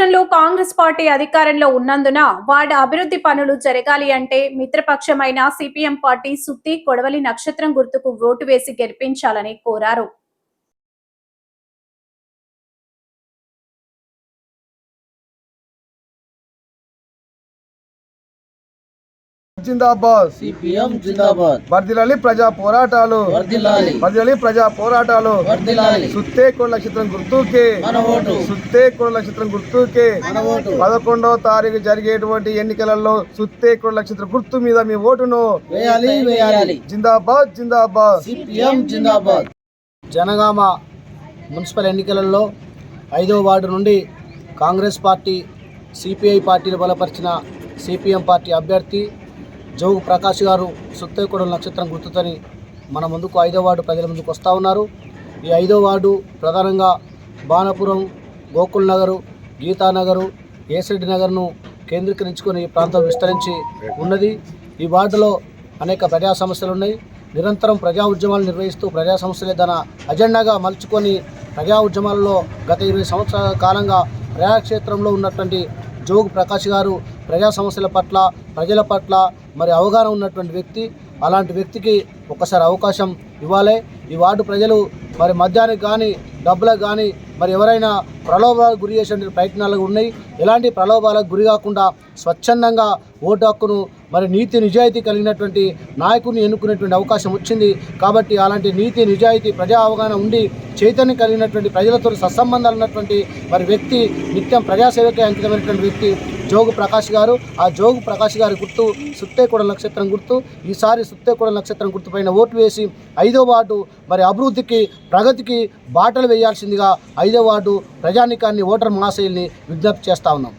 రాష్ట్రంలో కాంగ్రెస్ పార్టీ అధికారంలో ఉన్నందున వార్డు అభివృద్ధి పనులు జరగాలి అంటే మిత్రపక్షమైన సిపిఎం పార్టీ సుత్తి కొడవలి నక్షత్రం గుర్తుకు ఓటు వేసి గెలిపించాలని కోరారు. జిందాబాద్. సిపిఎం జిందాబాద్. వర్దిలాలి ప్రజా పోరాటాలు. వర్దిలాలి ప్రజా పోరాటాలు. సుత్తే కోళ్ళ నక్షత్రం గుర్తుకే. మన ఓటు. సుత్తే కోళ్ళ నక్షత్రం గుర్తుకే. మన ఓటు. పదకొండవ తారీఖు జరిగేటువంటి ఎన్నికలలో సుత్తే కోళ్ళ నక్షత్రం గుర్తు మీద మీ ఓటును వేయాలి వేయాలి. జిందాబాద్ జిందాబాద్. సిపిఎం జిందాబాద్. జనగామ మున్సిపల్ ఎన్నికలలో ఐదో వార్డు నుండి కాంగ్రెస్ పార్టీ సిపిఐ పార్టీని బలపరిచిన సిపిఎం పార్టీ అభ్యర్థి జోగు ప్రకాష్ గారు సుత్తేకొడల నక్షత్రం గుర్తుతని మన ముందుకు ఐదో వార్డు ప్రజల ముందుకు వస్తూ ఉన్నారు. ఈ ఐదో వార్డు ప్రధానంగా బాణపురం గోకుల్ నగరు గీతానగరు ఏసరెడ్డి నగర్ను కేంద్రీకరించుకొని ఈ ప్రాంతం విస్తరించి ఉన్నది. ఈ వార్డులో అనేక ప్రజా సమస్యలు ఉన్నాయి. నిరంతరం ప్రజా ఉద్యమాలు నిర్వహిస్తూ ప్రజా సమస్యలే తన అజెండాగా మలుచుకొని ప్రజా ఉద్యమాల్లో గత ఇరవై సంవత్సరాల కాలంగా ప్రజాక్షేత్రంలో ఉన్నటువంటి జోగు ప్రకాష్ గారు ప్రజా సమస్యల పట్ల ప్రజల పట్ల మరి అవగాహన ఉన్నటువంటి వ్యక్తి అలాంటి వ్యక్తికి ఒక్కసారి అవకాశం ఇవ్వాలి. ఈ వార్డు ప్రజలు మరి మద్యానికి కానీ డబ్బులకు కానీ మరి ఎవరైనా ప్రలోభాలకు గురి చేసే ప్రయత్నాలు ఉన్నాయి. ఎలాంటి ప్రలోభాలకు గురి కాకుండా స్వచ్ఛందంగా ఓటు హక్కును మరి నీతి నిజాయితీ కలిగినటువంటి నాయకుడిని ఎన్నుకునేటువంటి అవకాశం వచ్చింది. కాబట్టి అలాంటి నీతి నిజాయితీ ప్రజా అవగాహన ఉండి చైతన్యం కలిగినటువంటి ప్రజలతో సత్సంబంధాలు ఉన్నటువంటి మరి వ్యక్తి నిత్యం ప్రజాసేవకే అంకితమైనటువంటి వ్యక్తి జోగు ప్రకాష్ గారు ఆ జోగు ప్రకాష్ గారి గుర్తు సుత్తేకూడ నక్షత్రం గుర్తు. ఈసారి సుత్తేకూడ నక్షత్రం గుర్తు పైన ఓటు వేసి ఐదో వార్డు మరి అభివృద్ధికి ప్రగతికి బాటలు వేయాల్సిందిగా ఐదో వార్డు ప్రజానికాన్ని ఓటర్ మహాశైల్ని విజ్ఞప్తి చేస్తా ఉన్నాం.